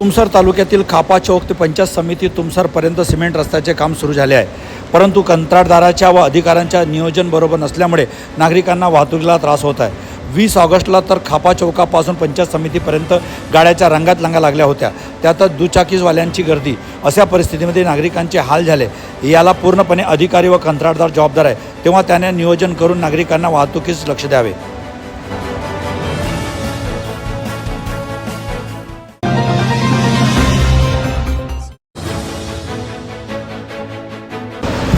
तुमसर तालुक्यातील खापा चौक ते पंचायत समिती तुमसरपर्यंत सिमेंट रस्त्याचे काम सुरू झाले आहे. परंतु कंत्राटदाराच्या व अधिकाऱ्यांच्या नियोजन बरोबर नसल्यामुळे नागरिकांना वाहतुकीला त्रास होत आहे. वीस ऑगस्टला तर खापा चौकापासून पंचायत समितीपर्यंत गाड्याच्या रंगात लांगा लागल्या होत्या. त्यातच दुचाकीजवाल्यांची गर्दी. अशा परिस्थितीमध्ये नागरिकांचे हाल झाले. याला पूर्णपणे अधिकारी व कंत्राटदार जबाबदार आहे. तेव्हा त्याने नियोजन करून नागरिकांना वाहतुकीस लक्ष द्यावे.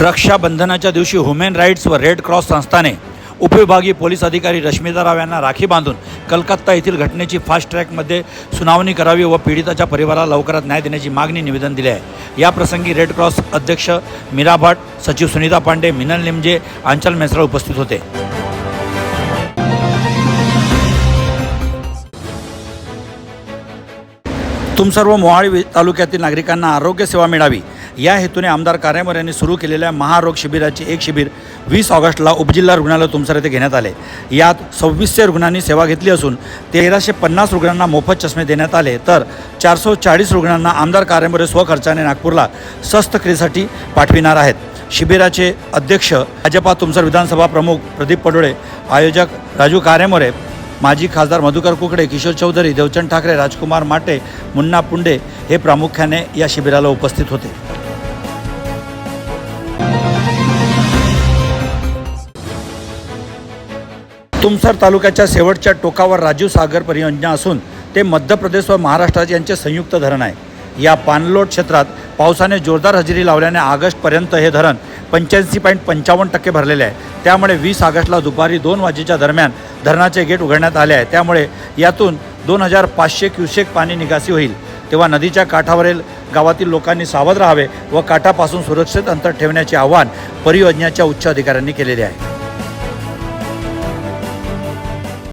रक्षाबंधनाच्या दिवशी ह्युमन राईट्स व रेड क्रॉस संस्थाने उपविभागीय पोलीस अधिकारी रश्मिता राव यांना राखी बांधून कलकत्ता येथील घटनेची फास्ट ट्रॅकमध्ये सुनावणी करावी व पीडिताच्या परिवाराला लवकरात न्याय देण्याची मागणी निवेदन दिले आहे. या प्रसंगी रेड क्रॉस अध्यक्ष मीरा भट सचिव सुनीता पांडे मिनल लिमजे अंचल मेसरा उपस्थित होते. तुमसर्व मोहाळी तालुक्यातील नागरिकांना आरोग्य सेवा मिळावी. या हेतूने आमदार कार्यामर यांनी सुरू केलेल्या महारोग शिबिराचे एक शिबिर वीस ऑगस्टला उपजिल्हा रुग्णालय तुमसर येथे घेण्यात आले. यात सव्वीसशे रुग्णांनी सेवा घेतली असून तेराशे पन्नास रुग्णांना मोफत चष्मे देण्यात आले. तर चारशे चाळीस रुग्णांना आमदार कार्यामरे स्वखर्चाने नागपूरला शस्त्रक्रियेसाठी पाठविणार आहेत. शिबिराचे अध्यक्ष भाजपा तुमसर विधानसभा प्रमुख प्रदीप पडोळे आयोजक राजू कारेमोरे माजी खासदार मधुकर कुकडे किशोर चौधरी देवचंद ठाकरे राजकुमार माटे मुन्ना पुंडे हे प्रामुख्याने या शिबिराला उपस्थित होते. तुमसर तालुक्याच्या शेवटच्या टोकावर राजीव सागर परियोजना असून ते मध्य प्रदेश व महाराष्ट्र यांचे संयुक्त धरण आहे. या पाणलोट क्षेत्रात पावसाने जोरदार हजेरी लावल्याने ऑगस्टपर्यंत हे धरण पंच्याऐंशी पॉईंट पंचावन्न टक्के भरलेले आहे. त्यामुळे वीस ऑगस्टला दुपारी दोन वाजेच्या दरम्यान धरणाचे गेट उघडण्यात आले आहे. त्यामुळे यातून दोन हजार पाचशे क्युसेक पाणी निकासी होईल. तेव्हा नदीच्या काठावरील गावातील लोकांनी सावध राहावे व काठापासून सुरक्षित अंतर ठेवण्याचे आवाहन परियोजनेच्या उच्च अधिकाऱ्यांनी केलेले आहे.